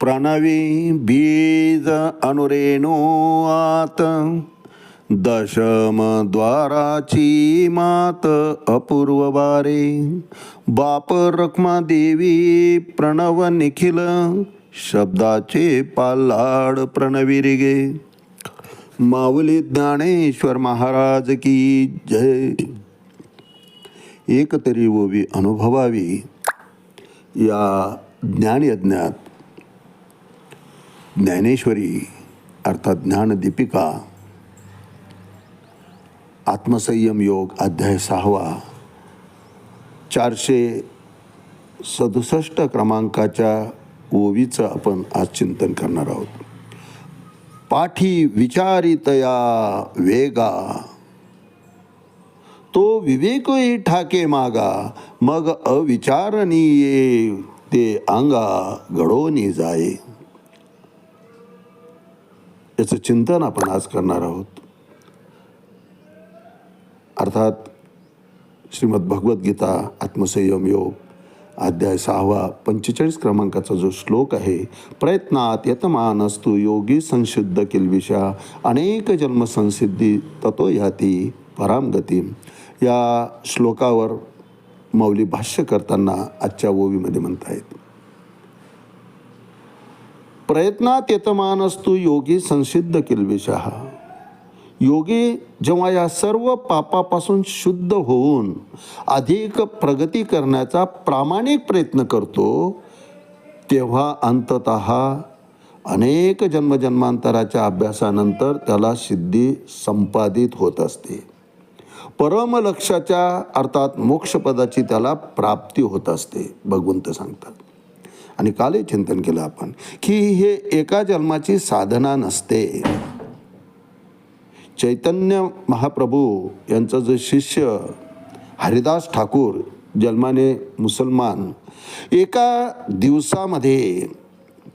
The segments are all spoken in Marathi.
प्रणवी बीज अनुरेणो आत दशम द्वाराची मात अपूर्व बारे बाप रखमा देवी प्रणव निखिल शब्दाचे पाल्लाड प्रणविरिगे माऊली ज्ञानेश्वर महाराज की जय. एक तरी ओवी अनुभवावी. या ज्ञानयज्ञात ज्ञानेश्वरी अर्थात ज्ञानदीपिका आत्मसंयम योग अध्याय सहावा चारशे सदुसष्ट क्रमांकाच्या ओवीचं आपण आज चिंतन करणार आहोत. पाठी विचारितया वेगा तो विवेकही ठाके मागा मग अविचारणीये ते अंगा घडोनी जाये. याचं चिंतन आपण आज करणार आहोत. अर्थात श्रीमद भगवद्गीता आत्मसंयम योग अध्याय सहावा पंचेचाळीस क्रमांकाचा जो श्लोक आहे प्रयत्नात यतमानस्तु योगी संशुद्ध किल्विषा अनेक जन्मसंसिद्धी ततो याती पराम गती या श्लोकावर मौली भाष्य करताना आजच्या ओवीमध्ये म्हणतायत. प्रयत्नात येतमान असतो योगी संसिद्ध किल्बिशहा योगी जेव्हा या सर्व पापापासून शुद्ध होऊन अधिक प्रगती करण्याचा प्रामाणिक प्रयत्न करतो तेव्हा अंतत अनेक जन्मजन्मांतराच्या अभ्यासानंतर त्याला सिद्धी संपादित होत असते. परमलक्षाच्या अर्थात मोक्षपदाची त्याला प्राप्ती होत असते भगवंत सांगतात. आणि कालही चिंतन केलं आपण की हे एका जन्माची साधना नसते. चैतन्य महाप्रभू यांचं जे शिष्य हरिदास ठाकूर जन्माने मुसलमान एका दिवसामध्ये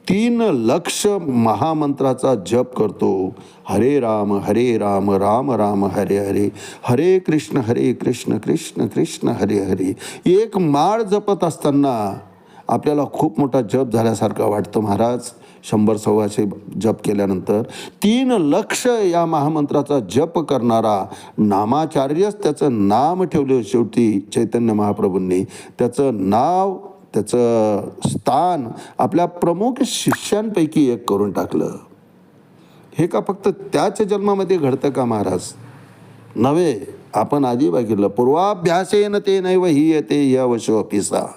तीन लक्ष महामंत्राचा जप करतो. हरे राम हरे राम राम राम हरे हरे हरे कृष्ण हरे कृष्ण कृष्ण कृष्ण हरे हरे. एक माळ जपत असताना आपल्याला खूप मोठा जप झाल्यासारखं वाटतं महाराज. शंभर सव्वाशे जप केल्यानंतर तीन लक्ष या महामंत्राचा जप करणारा नामाचार्यच त्याचं नाम ठेवलं शेवटी चैतन्य महाप्रभूंनी. त्याचं नाव त्याचं स्थान आपल्या प्रमुख शिष्यांपैकी एक करून टाकलं. हे का फक्त त्याच जन्मामध्ये घडतं का महाराज? नव्हे आपण आधी बघितलं. पूर्वाभ्यासेन ते नैव ही येते यवश पिसा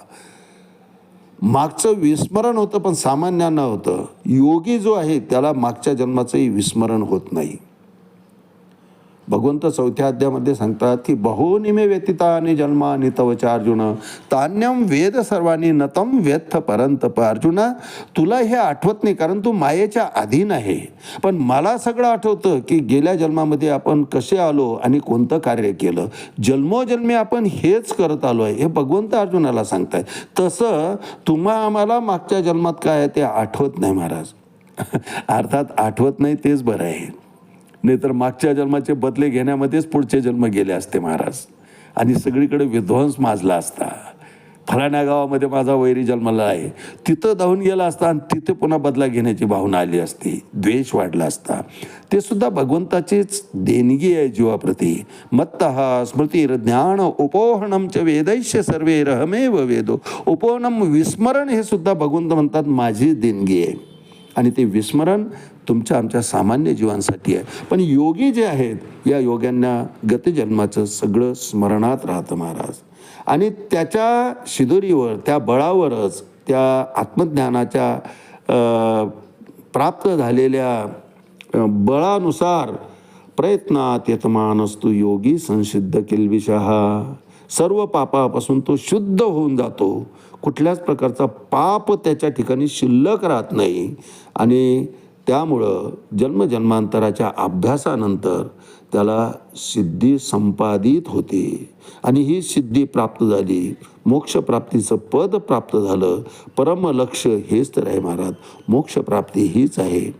मागचं विस्मरण होतं पण सामान्यांना होतं. योगी जो आहे त्याला मागच्या जन्माचंही विस्मरण होत नाही. भगवंत चौथ्या अध्यामध्ये सांगतात की बहुनिमे व्यतिता आणि जन्मा आणि अर्जुन तान्यम वेद सर्वांनी नतम व्यथ परंतप अर्जुना तुला हे आठवत नाही कारण तू मायेच्या अधीन आहे. पण मला सगळं आठवतं की गेल्या जन्मामध्ये आपण कसे आलो आणि कोणतं कार्य केलं. जन्मोजन्मी आपण हेच करत आलो आहे हे भगवंत अर्जुनाला सांगताय. तसं तुम्हा आम्हाला मागच्या जन्मात काय आहे ते आठवत नाही महाराज. अर्थात आठवत नाही तेच बरं आहे. नाहीतर मागच्या जन्माचे बदले घेण्यामध्येच पुढचे जन्म गेले असते महाराज. आणि सगळीकडे विध्वंस माजला असता. फलाण्या गावामध्ये माझा वैरी जन्माला आहे. तिथं धावून गेला असता आणि तिथे पुन्हा बदला घेण्याची भावना आली असती. द्वेष वाढला असता. ते सुद्धा भगवंताचीच देणगी आहे जीवाप्रती. मत्त स्मृतीर ज्ञान उपोहणम च वेदैश्य सर्वे रहमेव वेदो. उपोहणम विस्मरण हे सुद्धा भगवंत म्हणतात माझी देणगी आहे. आणि ते विस्मरण तुमच्या आमच्या सामान्य जीवांसाठी आहे. पण योगी जे आहेत या योग्यांना गतजन्माचं सगळं स्मरणात राहतं महाराज. आणि त्याच्या शिदोरीवर त्या बळावरच त्या आत्मज्ञानाच्या प्राप्त झालेल्या बळानुसार प्रयत्नात यतमानस्तु योगी संसिद्ध किल्विषः सर्व पापापासून तो शुद्ध होऊन जातो. कुठल्याच प्रकारचा पाप त्याच्या ठिकाणी शिल्लक राहत नाही. आणि त्यामुळं जन्मजन्मांतराच्या अभ्यासानंतर त्याला सिद्धी संपादित होते. आणि ही सिद्धी प्राप्त झाली. मोक्षप्राप्तीचं पद प्राप्त झालं. परमलक्ष हेच तर आहे महाराज. मोक्षप्राप्ती हीच आहे.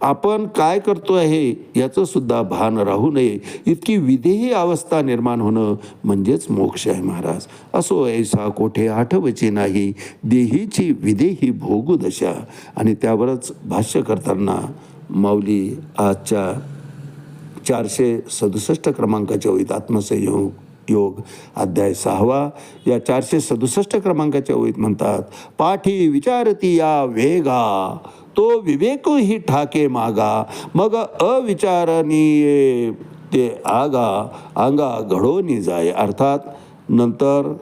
आपण काय करतो आहे याचं सुद्धा भान राहू नये. इतकी विधेयी अवस्था निर्माण होणं म्हणजेच मोक्ष आहे महाराज. असो ऐसा कोठे आठवचे नाही. देहीची विधेही भोगू दशा. आणि त्यावरच भाष्य करताना माऊली आजच्या चारशे सदुसष्ट क्रमांकाच्या ओळीत आत्मसंयोग योग अध्याय सहावा या चारशे सदुसष्ट क्रमांकाच्या ओळीत म्हणतात पाठी विचारती या वेगा तो विवेक ही ठाके मागा मग अविचारणीय ते आगा अंगा घडोनी जाय. अर्थात नंतर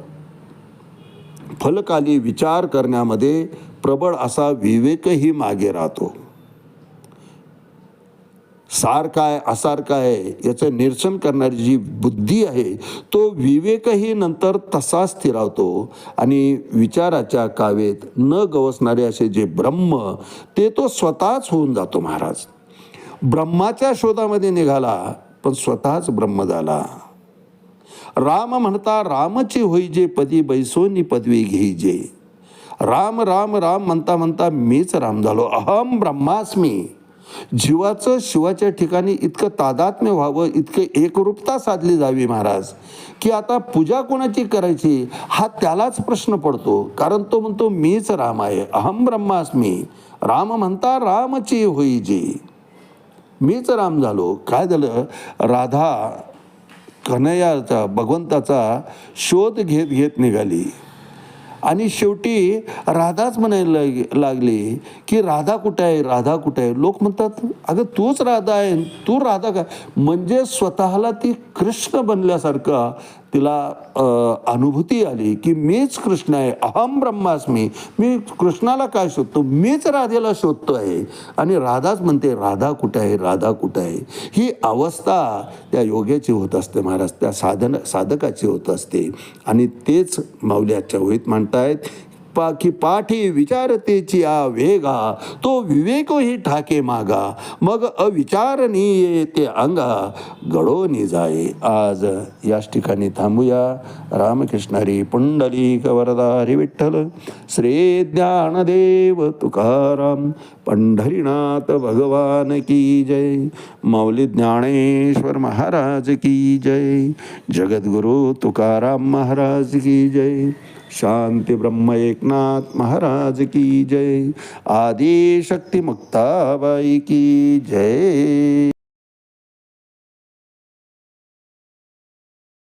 फलकाली विचार करण्यामध्ये प्रबळ असा विवेकही मागे राहतो. सार काय असार काय याचं निरसन करणारी जी बुद्धी आहे तो विवेकही नंतर तसा स्थिरावतो. आणि विचाराच्या कावेत न गवसणारे असे जे ब्रह्म ते तो स्वतःच होऊन जातो महाराज. ब्रह्माच्या शोधामध्ये निघाला पण स्वतःच ब्रह्म झाला. राम म्हणता रामची होई जे पदी बैसोनी पदवी घेईजे राम राम राम म्हणता म्हणता मीच राम झालो अहम ब्रह्मास्मी. जीवाचं शिवाच्या ठिकाणी इतकं तादात्म्य व्हावं इतकं एकरूपता साधली जावी महाराज. की आता पूजा कोणाची करायची हा त्यालाच प्रश्न पडतो. कारण तो म्हणतो मीच राम आहे अहम ब्रह्मास्मी. राम म्हणता रामची होई जी. मीच राम झालो. काय झालं? राधा कन्हैयाचा भगवंताचा शोध घेत घेत निघाली. आणि शेवटी राधाच म्हणायला लागली की राधा कुठे आहे? राधा कुठे आहे? लोक म्हणतात अगं तूच राधा आहे. तू राधा काय म्हणजे स्वतःला ती कृष्ण बनल्यासारखं तिला अनुभूती आली की मीच कृष्ण आहे अहम ब्रह्मास्मी. मी कृष्णाला काय शोधतो? मीच राधेला शोधतो आहे आणि राधाच म्हणते राधा कुठे आहे? राधा कुठे आहे? ही अवस्था त्या योग्याची होत असते महाराज. त्या साधन साधकाची होत असते. आणि तेच माऊल्याच्या होईत म्हणतायत पाखी पाठी विचारतेची आ वेगा तो विवेकही ठाके मागा. मग अविचारनीये ते अंगा. गडोनी जाये आज. याच ठिकाणी थांबूया. रामकृष्णारी पुंडलिक वरदारी विठ्ठल. श्री ज्ञानदेव तुकाराम. पंढरीनाथ भगवान की जय. माऊली ज्ञानेश्वर महाराज की जय. जगद्गुरु तुकाराम महाराज की जय. शांती ब्रह्म एक एकनाथ महाराज की जय आदि मुक्ताबाई की जय।